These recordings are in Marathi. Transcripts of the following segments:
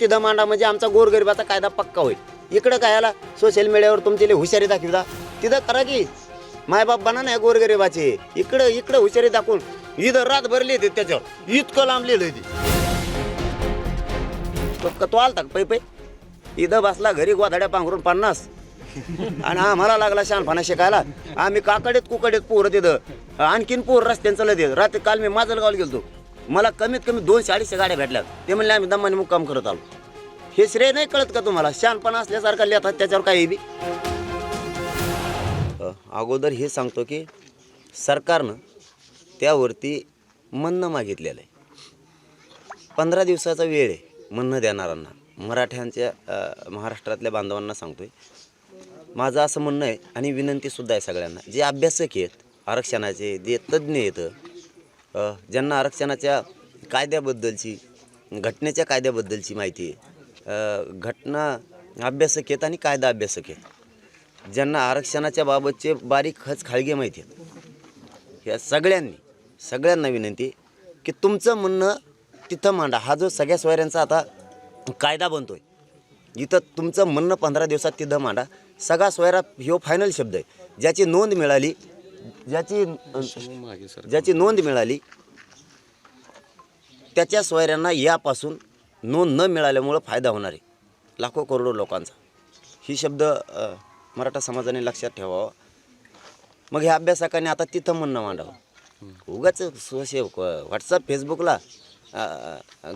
तिथं मांडा म्हणजे आमचा गोरगरिबाचा कायदा पक्का होईल. इकडं काय आला? सोशल मीडियावर तुमची हुशारी दाखवता तिथं करा की. मायबाप बना नाही गोरगरिबाचे. इकडं इकडं हुशारी दाखवून. इथं रात भरली होती त्याच्यावर. इतकं लांब लिहिलं ती. तो आलता पै पै? इथं बसला घरी गोधाड्या पांघरून पन्नास. आणि आम्हाला लागला शानफाना शिकायला. आम्ही काकडीत कुकडीत पोरं तिथं. आणखीन पोर रस्त्यानं चालत येत. रात्री काल मी माजलगावला गेलो मला कमीत कमी दोनशे अडीचशे गाड्या भेटल्यात ते म्हणले आम्ही दमाने मुक्काम करत आलो. हे श्रेय नाही कळत का तुम्हाला? शहाणपणा असल्यासारखा लिहितात त्याच्यावर काही बी? अगोदर हे सांगतो की सरकारनं त्यावरती म्हणणं मागितलेलं आहे. पंधरा दिवसाचा वेळ आहे म्हणणं देणाऱ्यांना. मराठ्यांच्या महाराष्ट्रातल्या बांधवांना सांगतो आहे माझं असं म्हणणं आहे आणि विनंतीसुद्धा आहे सगळ्यांना. जे अभ्यासक आहेत आरक्षणाचे जे तज्ज्ञ आहेत ज्यांना आरक्षणाच्या कायद्याबद्दलची घटनेच्या कायद्याबद्दलची माहिती आहे. घटना अभ्यासक आहेत आणि कायदा अभ्यासक आहेत. ज्यांना आरक्षणाच्या बाबतचे बारीक खच खाळगे माहिती आहेत. या सगळ्यांनी सगळ्यांना विनंती की तुमचं म्हणणं तिथं मांडा. हा जो सगळ्या सोयऱ्यांचा आता कायदा बनतो आहे इथं तुमचं म्हणणं पंधरा दिवसात तिथं मांडा. सगळा सोयरा ह्यो फायनल शब्द आहे. ज्याची नोंद मिळाली ज्याची ज्याची नोंद मिळाली त्याच्या सोयऱ्यांना यापासून नोंद न मिळाल्यामुळं फायदा होणार आहे. लाखो करोडो लोकांचा. ही शब्द मराठा समाजाने लक्षात ठेवावा. मग ह्या अभ्यासकाने आता तिथं म्हणणं मांडावं. उगाच सोशल व्हॉट्सअप फेसबुकला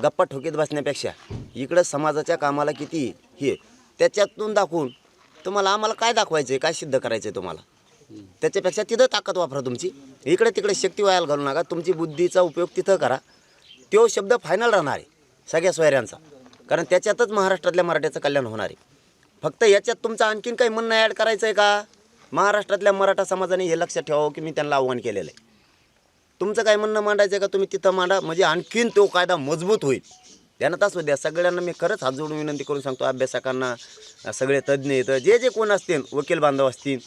गप्पा ठोकीत बसण्यापेक्षा इकडं समाजाच्या कामाला किती हे त्याच्यातून दाखवून तुम्हाला आम्हाला काय दाखवायचं आहे काय सिद्ध करायचं आहे तुम्हाला? त्याच्यापेक्षा तिथं ताकद वापरा तुमची. इकडे तिकडे शक्ती व्हायला घालू नका. तुमची बुद्धीचा उपयोग तिथं करा. तो शब्द फायनल राहणार आहे सगळ्या सोयऱ्यांचा. कारण त्याच्यातच महाराष्ट्रातल्या मराठ्याचं कल्याण होणार आहे. फक्त याच्यात तुमचं आणखीन काही म्हणणं ॲड करायचं आहे का? महाराष्ट्रातल्या मराठा समाजाने हे लक्षात ठेवावं की मी त्यांना आव्हान केलेलं आहे. तुमचं काय म्हणणं मांडायचं आहे का? तुम्ही तिथं मांडा. म्हणजे आणखीन तो कायदा मजबूत होईल. ध्यानात असू द्या. सगळ्यांना मी खरंच हात जोडून विनंती करून सांगतो. अभ्यासकांना सगळे तज्ज्ञ येतं जे जे कोण असतील वकील बांधव असतील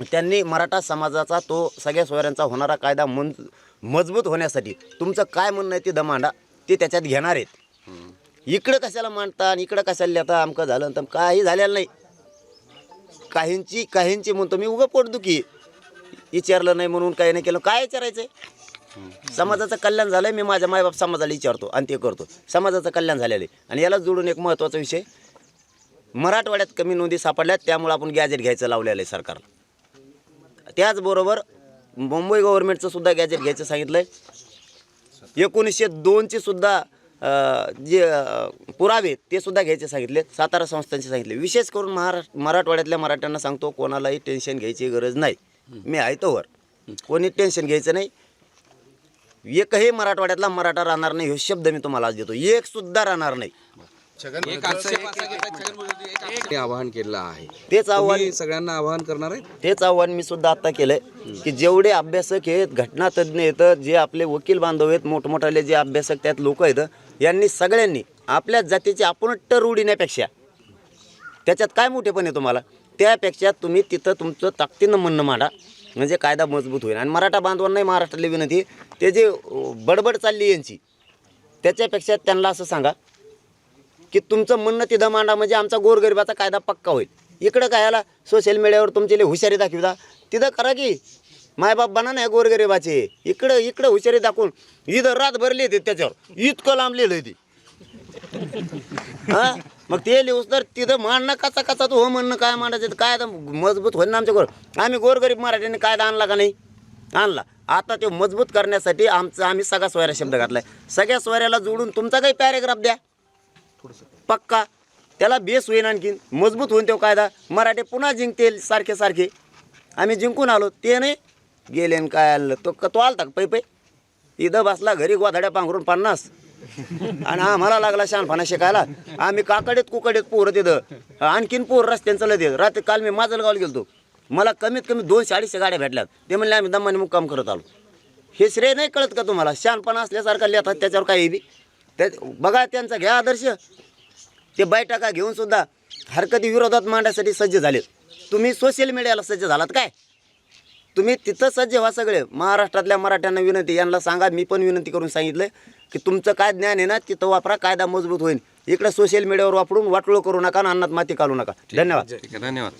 त्यांनी मराठा समाजाचा तो सगळ्या सोयऱ्यांचा होणारा कायदा मन मजबूत होण्यासाठी तुमचं काय म्हणणं आहे ते दमांडा ते त्याच्यात घेणार आहेत. इकडं कशाला मांडता आणि इकडं कशाला लिहता आमकं झालं तर काही झालेलं नाही. काहींची काहींची म्हणतो मी उगं पोटदुखी विचारलं नाही म्हणून काही नाही केलं काय विचारायचं समाजाचं कल्याण झालं मी माझ्या मायबाप समाजाला विचारतो आणि ते करतो. समाजाचं कल्याण झालेलं आहे. आणि याला जोडून एक महत्त्वाचा विषय मराठवाड्यात कमी नोंदी सापडल्यात त्यामुळे आपण गॅजेट घ्यायचं लावलेलं आहे सरकारला. त्याचबरोबर मुंबई गव्हर्नमेंटचं सुद्धा गॅजेट घ्यायचं सांगितलं आहे एकोणीसशे दोनचे सुद्धा जे पुरावे ते सुद्धा घ्यायचे सांगितले. सातारा संस्थांचे सांगितले. विशेष करून महाराष्ट्र मराठवाड्यातल्या मराठ्यांना सांगतो कोणालाही टेन्शन घ्यायची गरज नाही. मी आहे तोवर. कोणी टेन्शन घ्यायचं नाही. एकही मराठवाड्यातला मराठा राहणार नाही हे शब्द मी तुम्हाला आज देतो. एक सुद्धा राहणार नाही. हे आवाहन केलेलं आहे. तेच आव्हान तुम्ही सगळ्यांना आवाहन करणार आहे? तेच आव्हान मी सुद्धा आता केलंय की जेवढे अभ्यासक आहेत घटनातज्ञ आहेत जे आपले वकील बांधव आहेत मोठमोठाले जे अभ्यासक त्यात लोक आहेत यांनी सगळ्यांनी आपल्या जातीची आपण टर उडण्यापेक्षा त्याच्यात काय मोठेपण आहे तुम्हाला? त्यापेक्षा तुम्ही तिथं तुमचं ताकदीनं म्हणणं मांडा म्हणजे कायदा मजबूत होईल. आणि मराठा बांधवांनाही महाराष्ट्रातली विनंती ते जे बडबड चालली यांची त्याच्यापेक्षा त्यांना असं सांगा की तुमचं म्हणणं तिथं मांडा म्हणजे आमचा गोरगरिबाचा कायदा पक्का होईल. इकडं काय आला सोशल मीडियावर तुमची लई हुशारी दाखविता तिथं करा की. मायबाप बना नाही गोरगरिबाचे. इकडं इकडं हुशारी दाखवून. इथं रात भरली येते त्याच्यावर. इतकं लांब लिहिलं ती. हा? मग ते लिहूस तर तिथं मांडणं कसा कसा तो हो म्हणणं काय मांडायचं काय आता मजबूत होईल ना आमच्या गोर. आम्ही गोरगरीब मराठ्यांनी कायदा आणला का नाही? आणला. आता ते मजबूत करण्यासाठी आमचा आम्ही सगळा सोयरा शब्द घातलाय. सगळ्या सोयऱ्याला जोडून तुमचा काही पॅरेग्राफ द्या. पक्का? त्याला बेस होईन आणखीन. मजबूत होईन तो कायदा. मराठी पुन्हा जिंकतील सारखे सारखे. आम्ही जिंकून आलो. ते नाही. गेले न काय आणलं तो तो आलता पै पै. इथं बसला घरी गोधाड्या पांघरून पन्नास. आणि आम्हाला लागला शानफाना शिकायला. आम्ही काकडीत कुकडीत पोरं तिथं. आणखीन पोर रस्त्यानं चालत येत. रात्री काल मी माजलगावला गेलो मला कमीत कमी दोनशे अडीचशे गाड्या भेटल्यात. ते म्हणले आम्ही दमाने मुक्काम करत आलो. हे श्रेय नाही कळत का तुम्हाला? शानपणा असल्यासारखा लिहितात त्याच्यावर काही बी. त्या बघा त्यांचा घ्या आदर्श. ते बैठका घेऊन सुद्धा हरकती विरोधात मांडण्यासाठी सज्ज झालेत तुम्ही सोशल मीडियाला सज्ज झालात काय? तुम्ही तिथं सज्ज व्हा सगळे. महाराष्ट्रातल्या मराठ्यांना विनंती यांना सांगा मी पण विनंती करून सांगितलं की तुमचं काय ज्ञान आहे ना तिथं वापरा कायदा मजबूत होईल. इकडे सोशल मीडियावर वापरून वाटोळ करू नका आणि अन्नात माती काढू नका. धन्यवाद. ठीक आहे धन्यवाद.